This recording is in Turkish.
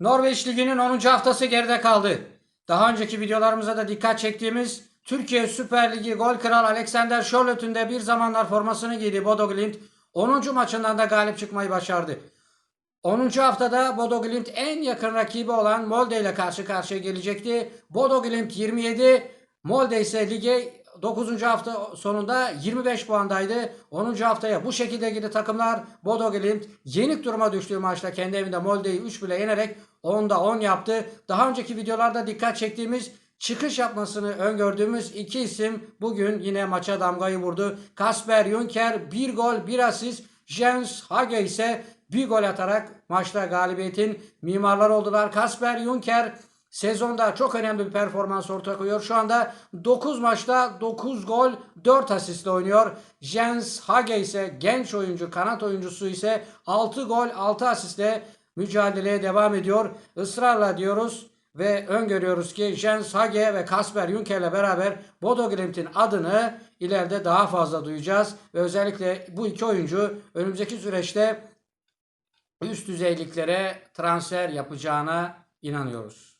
Norveç Ligi'nin 10. haftası geride kaldı. Daha önceki videolarımıza da dikkat çektiğimiz Türkiye Süper Ligi gol kral Alexander Charlotte'un de bir zamanlar formasını giydiği Bodo Glimt 10. maçından da galip çıkmayı başardı. 10. haftada Bodo Glimt en yakın rakibi olan Molde ile karşı karşıya gelecekti. Bodo Glimt 27, Molde ise lige 9. hafta sonunda 25 puandaydı. 10. haftaya bu şekilde giden takımlar Bodo Glimt yenik duruma düştüğü maçta kendi evinde Molde'yi 3 bile yenerek 10'da 10 yaptı. Daha önceki videolarda dikkat çektiğimiz çıkış yapmasını öngördüğümüz iki isim bugün yine maça damgayı vurdu. Kasper Junker bir gol bir asist. Jens Hage ise bir gol atarak maçta galibiyetin mimarları oldular. Kasper Junker sezonda çok önemli bir performans ortaya koyuyor. Şu anda 9 maçta 9 gol 4 asistle oynuyor. Jens Hage ise genç oyuncu, kanat oyuncusu ise 6 gol 6 asistle mücadeleye devam ediyor. Israrla diyoruz ve öngörüyoruz ki Jens Hage ve Kasper Junker'le beraber Bodo Glimt'in adını ileride daha fazla duyacağız. Ve özellikle bu iki oyuncu önümüzdeki süreçte üst düzeyliklere transfer yapacağına inanıyoruz.